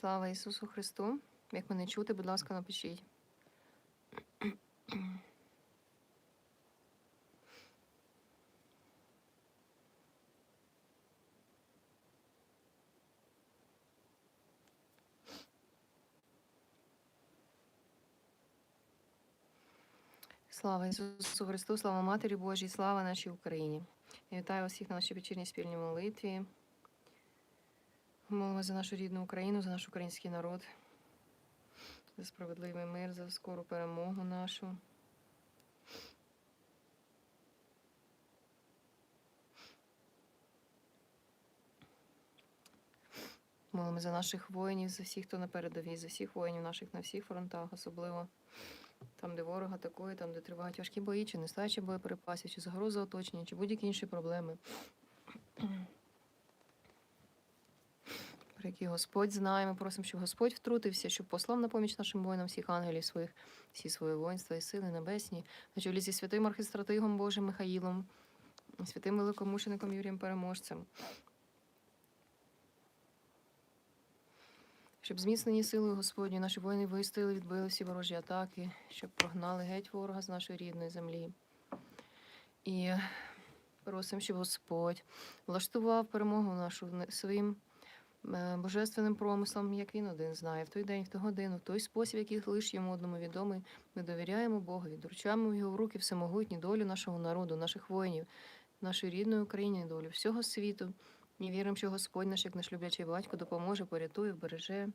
Слава Ісусу Христу! Як мене чути, будь ласка, напишіть. Слава Ісусу Христу, слава Матері Божій, слава нашій Україні. Я вітаю усіх на нашій вечірній спільній молитві. Молимо за нашу рідну Україну, за наш український народ, за справедливий мир, за скору перемогу нашу. Молимо за наших воїнів, за всіх, хто на передовій, за всіх воїнів наших на всіх фронтах, особливо там, де ворог атакує, там, де тривають важкі бої, чи нестача боєприпасів, чи загроза оточення, чи будь-які інші проблеми. Про які Господь знає, ми просимо, щоб Господь втрутився, щоб послав на поміч нашим воїнам всіх ангелів своїх, всі свої воїнства і сили небесні, на чолі зі святим архистратигом Божим Михаїлом, святим великомучеником Юрієм Переможцем. Щоб зміцнені силою Господні наші воїни вистояли, відбили всі ворожі атаки, щоб прогнали геть ворога з нашої рідної землі. І просимо, щоб Господь влаштував перемогу нашу своїм божественним промислом, як він один знає, в той день, в ту годину, в той спосіб, який лише йому одному відомий. Ми довіряємо Богові, доручаємо його в руки всемогутню долю нашого народу, наших воїнів, нашої рідної України, долю всього світу. І віримо, що Господь наш, як наш люблячий батько, допоможе, порятує, вбереже.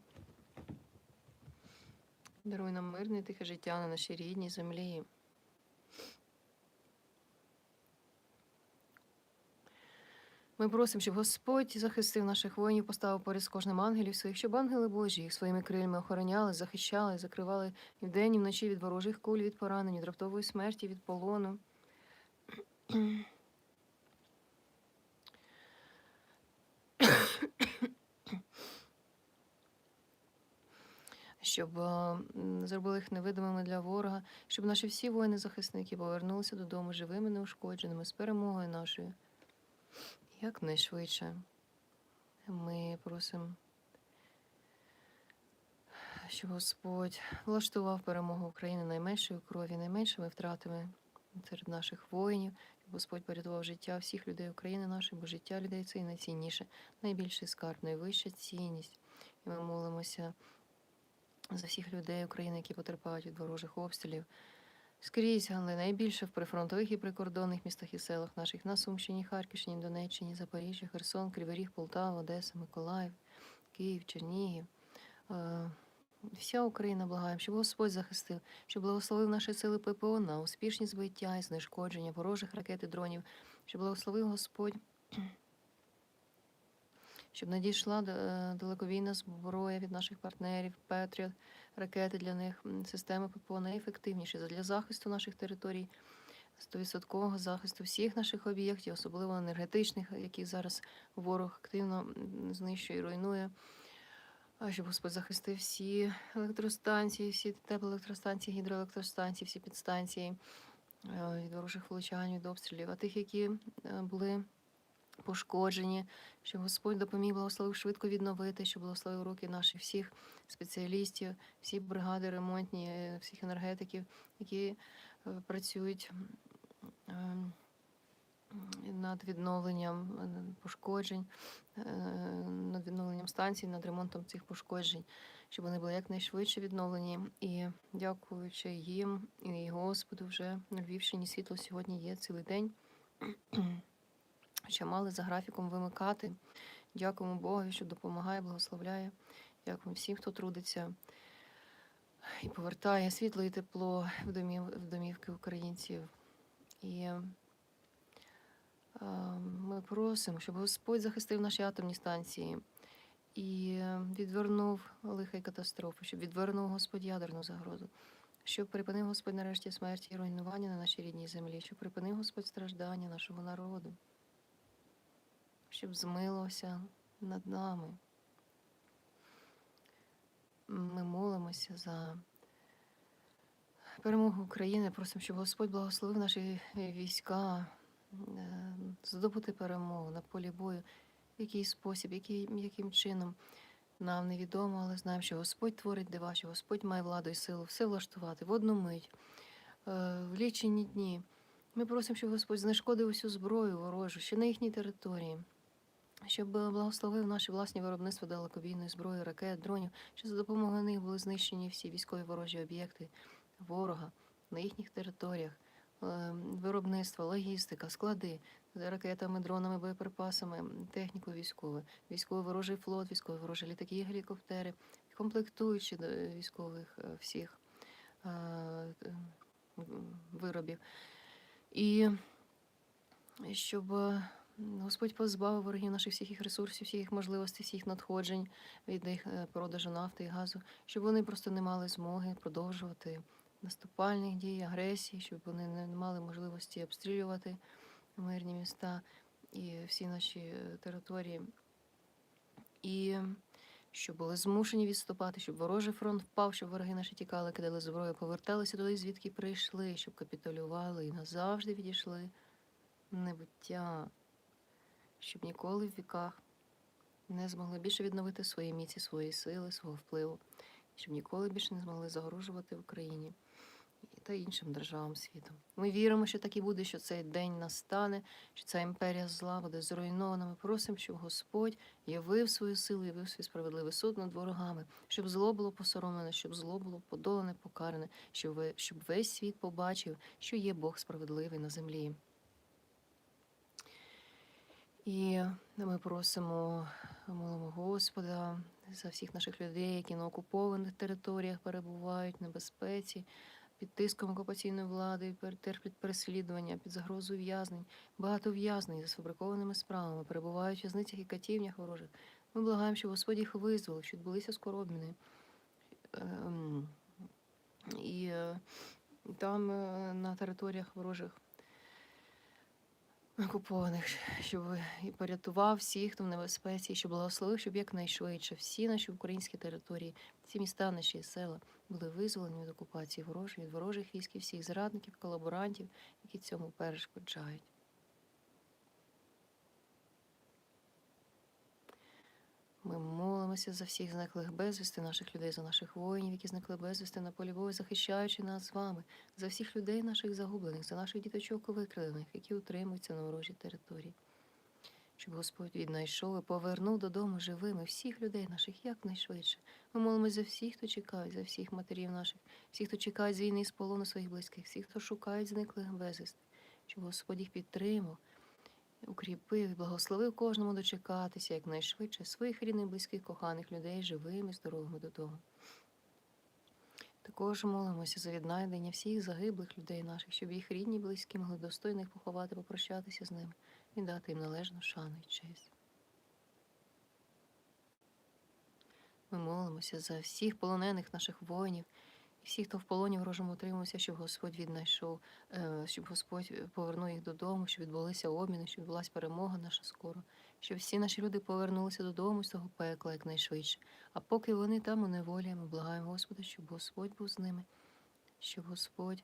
Даруй нам мирне і тихе життя на нашій рідній землі. Ми просимо, щоб Господь захистив наших воїнів, поставив поряд з кожним ангелів своїх, щоб ангели Божі їх своїми крильми охороняли, захищали, закривали і вдень, і вночі від ворожих куль, від поранень, від раптової смерті, від полону. Щоб е, зробили їх невидимими для ворога, щоб наші всі воїни-захисники повернулися додому живими, неушкодженими, з перемогою нашою. Якнайшвидше. Ми просимо, щоб Господь влаштував перемогу України найменшою крові, найменшими втратами серед наших воїнів. Господь порятував життя всіх людей України нашої, бо життя людей це і найцінніше, найбільший скарб, найвища цінність. І ми молимося за всіх людей України, які потерпають від ворожих обстрілів. Скрізь, але найбільше в прифронтових і прикордонних містах і селах наших на Сумщині, Харківщині, Донеччині, Запоріжжя, Херсон, Кривий Ріг, Полтава, Одеса, Миколаїв, Київ, Чернігів. Е, Вся Україна благаємо, щоб Господь захистив, щоб благословив наші сили ППО на успішні збиття і знешкодження ворожих ракет і дронів, щоб благословив Господь, щоб надійшла е, далековійна зброя від наших партнерів, Петріот, ракети для них, системи ППО найефективніші для захисту наших територій, 100% захисту всіх наших об'єктів, особливо енергетичних, які зараз ворог активно знищує і руйнує. А щоб Господь захистив всі електростанції, всі теплоелектростанції, гідроелектростанції, всі підстанції е, від ворожих влучань, від обстрілів, а тих, які е, були пошкоджені, щоб Господь допоміг благословив швидко відновити, щоб благословив руки наших всіх спеціалістів, всі бригади ремонтні, е, всіх енергетиків, які е, працюють е, над відновленням пошкоджень, над відновленням станцій, над ремонтом цих пошкоджень, щоб вони були якнайшвидше відновлені. І дякуючи їм і Господу, вже на Львівщині світло сьогодні є цілий день. Ще мали за графіком вимикати. Дякуємо Богові, що допомагає, благословляє. Дякуємо всім, хто трудиться і повертає світло і тепло в, домів, в домівки українців. І е, ми просимо, щоб Господь захистив наші атомні станції і відвернув лиха й катастрофи, щоб відвернув Господь ядерну загрозу, щоб припинив Господь нарешті смерті і руйнування на нашій рідній землі, щоб припинив Господь страждання нашого народу, щоб змилувався над нами. Ми молимося за перемогу України, просимо, щоб Господь благословив наші війська е, здобути перемогу на полі бою, в який спосіб, який, яким чином нам невідомо, але знаємо, що Господь творить дива, що Господь має владу і силу все влаштувати в одну мить, е, в лічені дні. Ми просимо, щоб Господь знешкодив усю зброю ворожу, що на їхній території, щоб благословив наші власні виробництва далекобійної зброї, ракет, дронів, що за допомогою них були знищені всі військові ворожі об'єкти ворога на їхніх територіях, е, виробництва, логістика, склади ракетами, дронами, боєприпасами, технікою військовою, військовий ворожий флот, військові ворожі літаки, гелікоптери, комплектуючі до військових е, всіх е, виробів. І щоб Господь позбавив ворогів наших всіх їх ресурсів, всіх їх можливостей, всіх надходжень від їх е, продажу нафти і газу, щоб вони просто не мали змоги продовжувати наступальних дій, агресії, щоб вони не мали можливості обстрілювати мирні міста і всі наші е, території. І щоб були змушені відступати, щоб ворожий фронт впав, щоб вороги наші тікали, кидали зброю, поверталися туди, звідки прийшли, щоб капітулювали і назавжди відійшли небуття, щоб ніколи в віках не змогли більше відновити свої міці, свої сили, свого впливу, щоб ніколи більше не змогли загрожувати Україні та іншим державам світу. Ми віримо, що так і буде, що цей день настане, що ця імперія зла буде зруйнована. Ми просимо, щоб Господь явив свою силу, явив свій справедливий суд над ворогами, щоб зло було посоромлене, щоб зло було подолане, покаране, щоб, ви, щоб весь світ побачив, що є Бог справедливий на землі. І ми просимо, молимо Господа за всіх наших людей, які на окупованих територіях перебувають в небезпеці, під тиском окупаційної влади, терплять переслідування, під загрозою в'язнень. Багато в'язнень за сфабрикованими справами перебувають в в'язницях і катівнях ворожих. Ми благаємо, щоб Господь їх визволив, що відбулися скоро обміни. Ем, І е, там е, на територіях ворожих окупованих, щоб і порятував всіх, хто в небезпеці, щоб благословив, щоб якнайшвидше всі наші українські території, всі міста, наші села були визволені від окупації ворожої, від ворожих військ і всіх зрадників, колаборантів, які цьому перешкоджають. Ми молимося за всіх зниклих безвісти наших людей, за наших воїнів, які зникли безвісти на полі бою, захищаючи нас з вами, за всіх людей наших загублених, за наших діточок викрадених, які утримуються на ворожій території. Щоб Господь віднайшов і повернув додому живими всіх людей наших якнайшвидше. Ми молимося за всіх, хто чекає, за всіх матерів наших, всіх, хто чекає з війни з полону своїх близьких, всіх, хто шукає зниклих безвісти, щоб Господь їх підтримав, укріпив і благословив кожному дочекатися якнайшвидше своїх рідних, близьких, коханих людей живими, здоровими додому. Також молимося за віднайдення всіх загиблих людей наших, щоб їх рідні, близькі могли достойно їх поховати, попрощатися з ними і дати їм належну шану і честь. Ми молимося за всіх полонених наших воїнів і всіх, хто в полоні ворожому утримався, щоб Господь віднайшов, е, щоб Господь повернув їх додому, щоб відбулися обміни, щоб відбулася перемога наша скоро, щоб всі наші люди повернулися додому з того пекла якнайшвидше. А поки вони там у неволі, ми благаємо Господа, щоб Господь був з ними, щоб Господь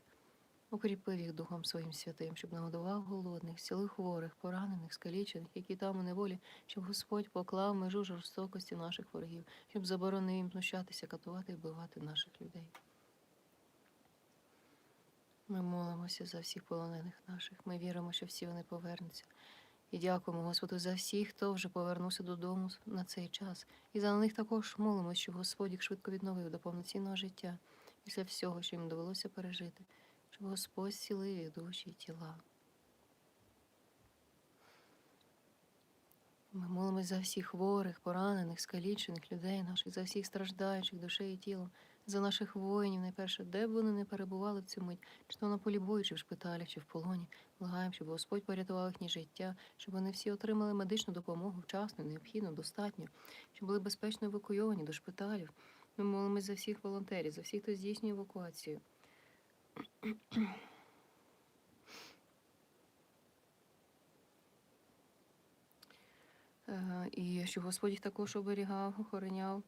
укріпив їх Духом Своїм святим, щоб нагодував голодних, цілих хворих, поранених, скалічених, які там у неволі, щоб Господь поклав межу жорстокості наших ворогів, щоб заборонив їм знущатися, катувати і вбивати наших людей. Ми молимося за всіх полонених наших. Ми віримо, що всі вони повернуться. І дякуємо Господу за всіх, хто вже повернувся додому на цей час. І за них також молимося, щоб Господь їх швидко відновив до повноцінного життя після всього, що їм довелося пережити, щоб Господь зцілив їх душі і тіла. Ми молимось за всіх хворих, поранених, скалічених людей наших, за всіх страждаючих душею і тілом, за наших воїнів, найперше, де б вони не перебували в цю мить, чи то на полі бою, чи в шпиталях, чи в полоні. Благаємо, щоб Господь порятував їхнє життя, щоб вони всі отримали медичну допомогу вчасно, необхідно, достатньо, щоб були безпечно евакуйовані до шпиталів. Ми молимось за всіх волонтерів, за всіх, хто здійснює евакуацію. І щоб Господь їх також оберігав, охороняв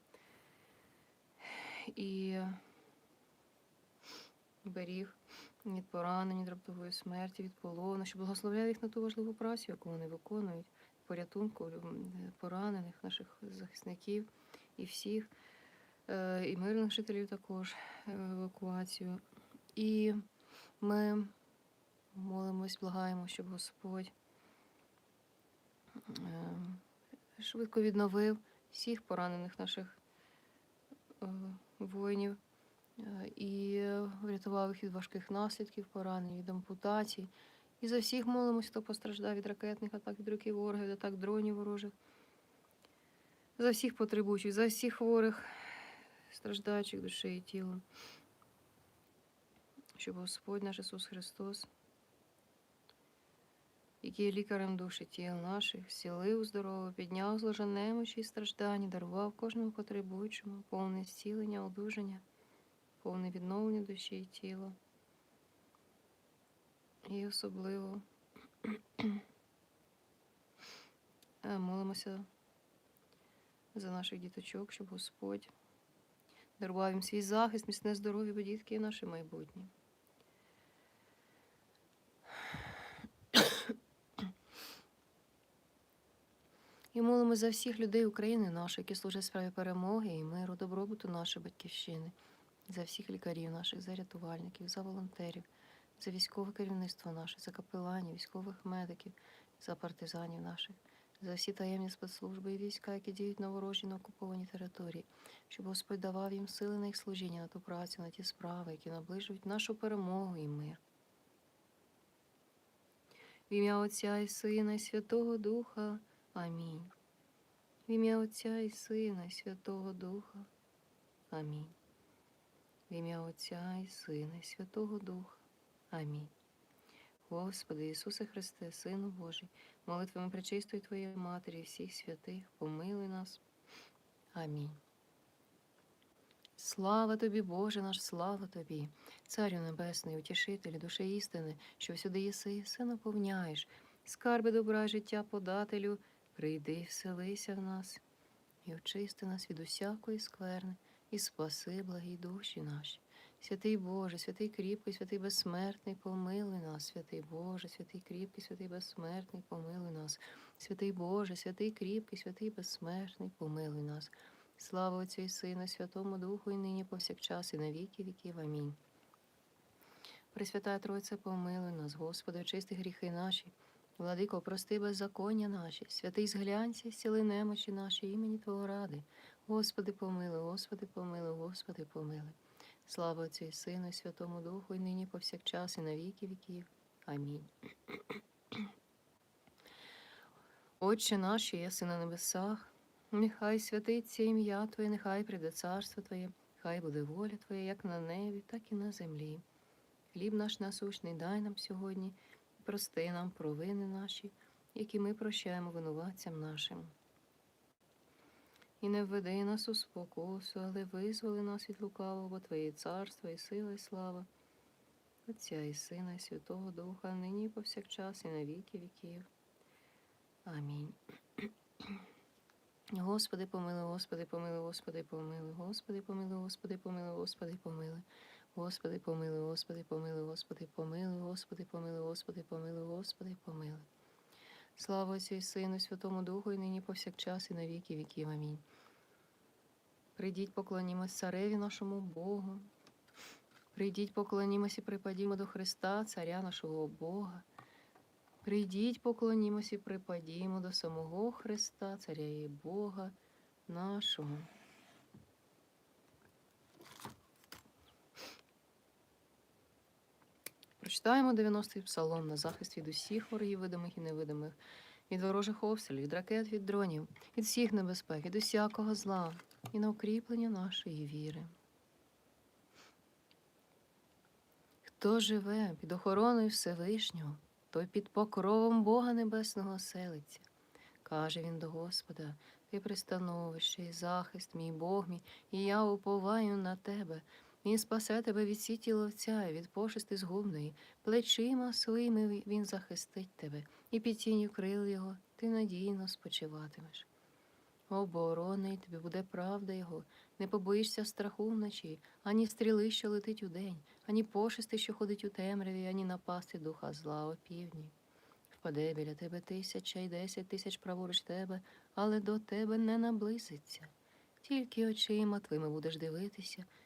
і беріг від поранень, від раптової смерті, від полону, щоб благословляв їх на ту важливу працю, яку вони виконують, порятунку поранених наших захисників і всіх, е, і мирних жителів також е, евакуацію. І ми молимось, благаємо, щоб Господь е, швидко відновив всіх поранених наших е, воїнів е, і врятував їх від важких наслідків поранень, від ампутацій. І за всіх молимось, хто постраждав від ракетних атак, від руки ворога, від атак дронів ворожих. За всіх потребуючих, за всіх хворих, страждаючих душею і тілом. Щоб Господь наш Ісус Христос, який лікарем душі тіл наших, зцілив здорово, підняв зложа немочі і страждання, дарував кожному потребуючому повне зцілення, одужання, повне відновлення душі і тіла. І особливо е, молимося за наших діточок, щоб Господь дарував їм свій захист, міцне здоров'я, бо дітки є наше майбутнє. І молимо за всіх людей України нашої, які служать справі перемоги і миру, добробуту нашої батьківщини, за всіх лікарів наших, за рятувальників, за волонтерів, за військове керівництво наше, за капеланів, військових медиків, за партизанів наших, за всі таємні спецслужби і війська, які діють на ворожій на окупованій території, щоб Господь давав їм сили на їх служіння, на ту працю, на ті справи, які наближують нашу перемогу і мир. В ім'я Отця і Сина, і Святого Духа. Амінь. В ім'я Отця і Сина, і Святого Духа. Амінь. В ім'я Отця і Сина, і Святого Духа. Амінь. Господи Ісусе Христе, Сину Божий, молитвами пречистої Твоєї Матері і всіх святих, помилуй нас. Амінь. Слава тобі, Боже наш, слава тобі, Царю Небесний, утішителю, душі істини, що всюди єси, все наповняєш, скарби добра життя подателю, прийди, вселися в нас, і очисти нас від усякої скверни, і спаси благі душі наші. Святий Боже, святий кріпкий, святий безсмертний, помилуй нас, святий Боже, святий кріпкий, святий безсмертний, помилуй нас, святий Боже, святий кріпкий, святий безсмертний, помилуй нас. Слава Отцю і Сину, Святому Духу, і нині повсякчас, і на віки віків. Амінь. Пресвятая Тройце, помилуй нас, Господи, очисти гріхи наші, Владико, прости беззаконня наші, святий зглянься, сіли немочі наші, імені Твого ради. Господи, помилуй, Господи, помилуй, Господи, помилуй. Слава Отцю і Сину, і Святому Духу, і нині повсякчас, і на віки віків. Амінь. Отче наш, що єси на небесах, нехай святиться ім'я Твоє, нехай прийде царство Твоє, хай буде воля Твоя, як на небі, так і на землі. Хліб наш насущний дай нам сьогодні, прости нам провини наші, які ми прощаємо винуватцям нашим. І не введи нас у спокусу, але визволи нас від лукавого, Твоє царство і сила, і слава, Отця і Сина, і Святого Духа, нині і повсякчас, і на віки віків. Амінь. Господи, помилуй, Господи, помилуй, Господи, помилуй, Господи, помилуй, Господи, помилуй, Господи, помилуй. Господи, помилуй, Господи, помилуй, Господи, помилуй, Господи, помилуй, Господи, помилуй, Господи, помилуй. Слава Отцю і Сину, Святому Духу, і нині повсякчас, і на віки віків. Амінь. Прийдіть, поклонімось цареві нашому Богу. Прийдіть, поклонімось і припадімо до Христа, Царя нашого Бога. Прийдіть, поклонімось і припадімо до самого Христа, Царя і Бога нашого. Прочитаємо 90-й псалом на захист від усіх ворогів, видимих і невидимих, від ворожих обстрілів, від ракет, від дронів, від всіх небезпек, від усякого зла і на укріплення нашої віри. Хто живе під охороною Всевишнього, той під покровом Бога Небесного селиться. Каже він до Господа, ти пристановище і захист, мій Бог мій, і я уповаю на тебе. Він спасе тебе від сіті ловця від пошести згубної, плечима своїми він захистить тебе, і під тінню крил його ти надійно спочиватимеш. Оборонний тобі буде правда його, не побоїшся страху вночі, ані стріли, що летить удень, ані пошести, що ходить у темряві, ані напасти духа зла опівдні. Впаде біля тебе тисяча й десять тисяч праворуч тебе, але до тебе не наблизиться. тільки очима твоїми будеш дивитися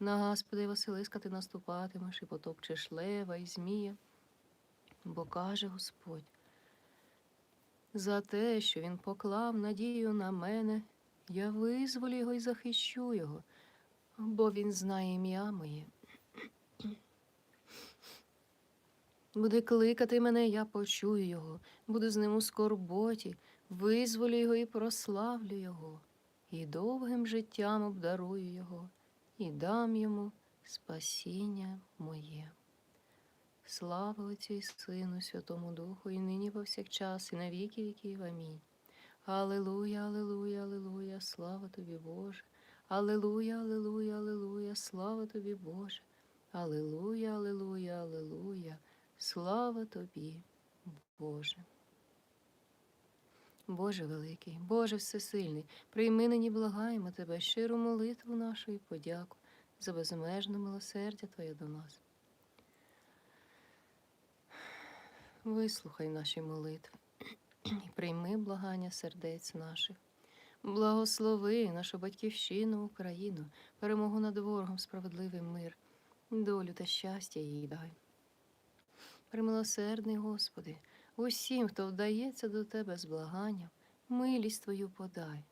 На Господа і Василиска ти наступатимеш і потопчеш лева і змія. Бо каже Господь, за те, що він поклав надію на мене, я визволю його і захищу його, бо він знає ім'я моє. Буде кликати мене, я почую його, буду з ним у скорботі, визволю його і прославлю його, і довгим життям обдарую його, і дам йому спасіння моє. Слава Отцю і Сину, Святому Духу, і нині повсякчас, і на віки віків. Амінь. Аллилуйя, аллилуйя, аллилуйя, слава тобі, Боже. Аллилуйя, аллилуйя, аллилуйя, слава тобі, Боже. Аллилуйя, аллилуйя, аллилуйя, слава тобі, Боже. Боже великий, Боже всесильний, прийми нині благаємо Тебе щиру молитву нашу і подяку за безмежне милосердя Твоє до нас. Вислухай наші молитви і прийми благання сердець наших. Благослови нашу батьківщину, Україну, перемогу над ворогом, справедливий мир, долю та щастя їй дай. Примилосердний Господи, усім, хто вдається до Тебе з благанням, милість Твою подай.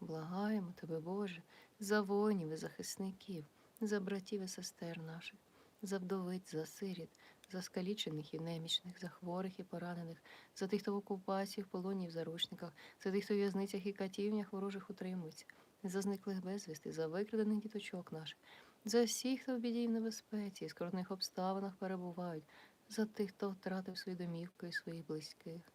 Благаємо Тебе, Боже, за воїнів і захисників, за братів і сестер наших, за вдовиць, за сиріт, за скалічених і немічних, за хворих і поранених, за тих, хто в окупації, в полоні в заручниках, за тих, хто в в'язницях і катівнях ворожих утримується, за зниклих безвісти, за викрадених діточок наших, за всіх, хто в біді і в небезпеці, і скрутних обставинах перебувають, за тих, хто втратив свої домівки і своїх близьких.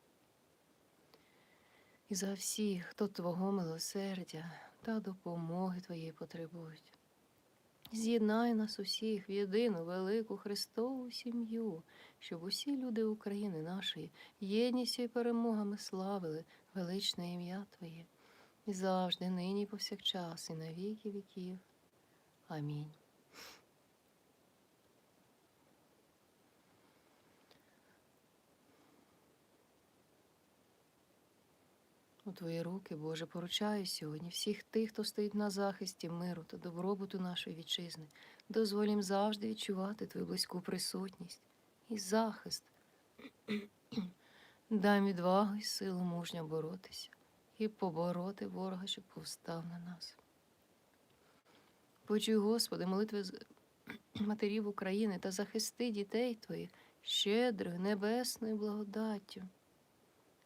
І за всіх, хто Твого милосердя та допомоги Твоєї потребують. З'єднай нас усіх в єдину велику Христову сім'ю, щоб усі люди України нашої єдністю і перемогами славили величне ім'я Твоє, і завжди, нині, і повсякчас, і на віки віків. Амінь. У Твої руки, Боже, поручаю сьогодні всіх тих, хто стоїть на захисті миру та добробуту нашої вітчизни. Дозволь їм завжди відчувати Твою близьку присутність і захист. Дай відвагу і силу мужньо боротися і побороти ворога, щоб повстав на нас. Почуй, Господи, молитви матерів України та захисти дітей Твоїх щедрою небесною благодаттю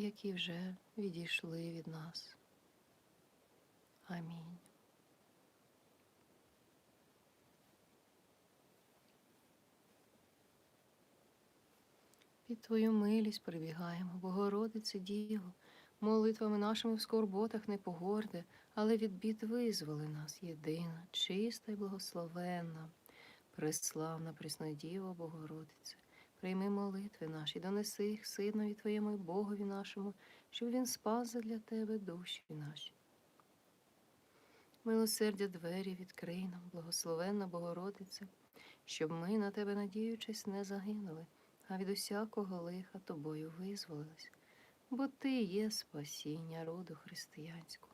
які вже відійшли від нас. Амінь. Під Твою милість прибігаємо, Богородице Діво, молитвами нашими в скорботах не погорди, але від бід визволи нас єдина, чиста й благословенна, преславна Преснодіва Богородице. Прийми молитви наші, донеси їх Синові Твоєму і Богові нашому, щоб Він спас для Тебе душі наші. Милосердя двері відкрий нам, благословенна Богородице, щоб ми, на Тебе надіючись, не загинули, а від усякого лиха Тобою визволились, бо Ти є спасіння роду християнського.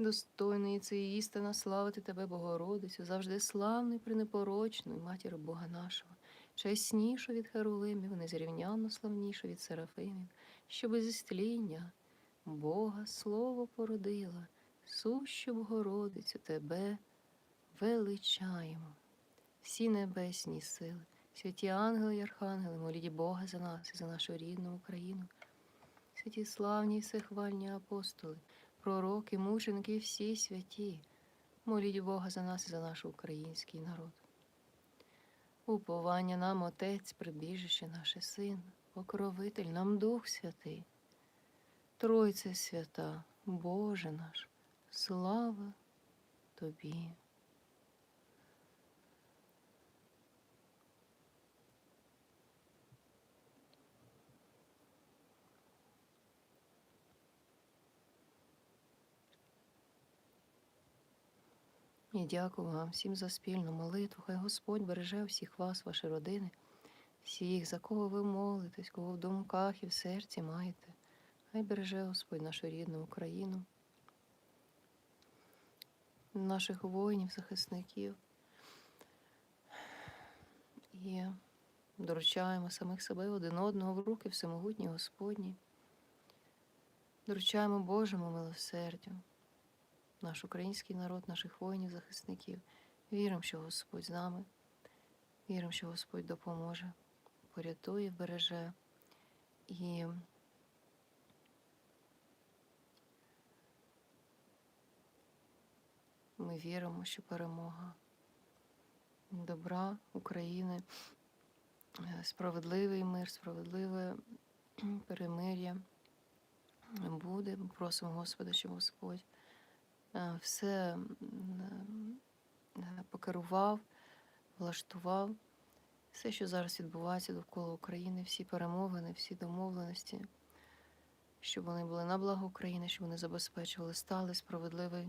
Достойної це істина славити Тебе, Богородицю, завжди славну і пренепорочну, матір Бога нашого, чеснішу від Херувимів, незрівнянно славнішу від Серафимів, що без істління Бога слово породила, сущу Богородицю Тебе величаємо. Всі небесні сили, святі ангели і архангели, моліть Бога за нас і за нашу рідну Україну. Святі славні і всехвальні апостоли, пророки, мученики всі святі. Моліть Бога за нас і за наш український народ. Уповання нам Отець, прибіжище наше Син, покровитель нам Дух Святий. Тройце свята, Боже наш, слава Тобі. І дякую вам всім за спільну молитву. Хай Господь береже всіх вас, ваші родини, всіх, за кого ви молитесь, кого в думках і в серці маєте. Хай береже Господь нашу рідну Україну, наших воїнів, захисників. І доручаємо самих себе один одного в руки всемогутні Господні. Доручаємо Божому милосердю наш український народ, наших воїнів, захисників. Віримо, що Господь з нами. Віримо, що Господь допоможе, порятує, береже. І ми віримо, що перемога добра України, е, справедливий мир, справедливе перемир'я буде. Просимо Господа, щоб Господь все е, покерував, влаштував. Все, що зараз відбувається довкола України, всі перемовини, всі домовленості, щоб вони були на благо України, щоб вони забезпечували сталий, справедливий,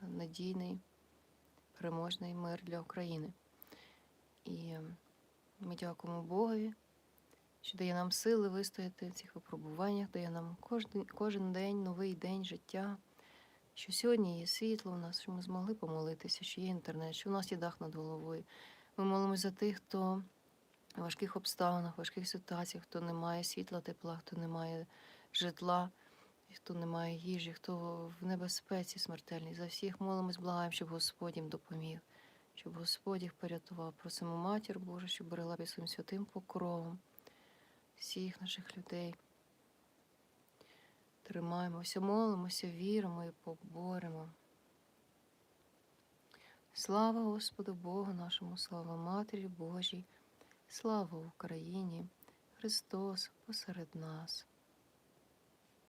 надійний, переможний мир для України. І ми дякуємо Богові, що дає нам сили вистояти в цих випробуваннях, дає нам кожен, кожен день новий день життя, що сьогодні є світло у нас, що ми змогли помолитися, що є інтернет, що у нас є дах над головою. Ми молимося за тих, хто в важких обставинах, важких ситуаціях, хто не має світла, тепла, хто не має житла, хто не має їжі, хто в небезпеці смертельній. За всіх молимось, благаємо, щоб Господь їм допоміг, щоб Господь їх порятував. Просимо Матір Божу, щоб берегла під своїм святим покровом всіх наших людей. Тримаємося, молимося, віримо і поборемо. Слава Господу Богу нашому, слава Матері Божій, слава Україні, Христос посеред нас.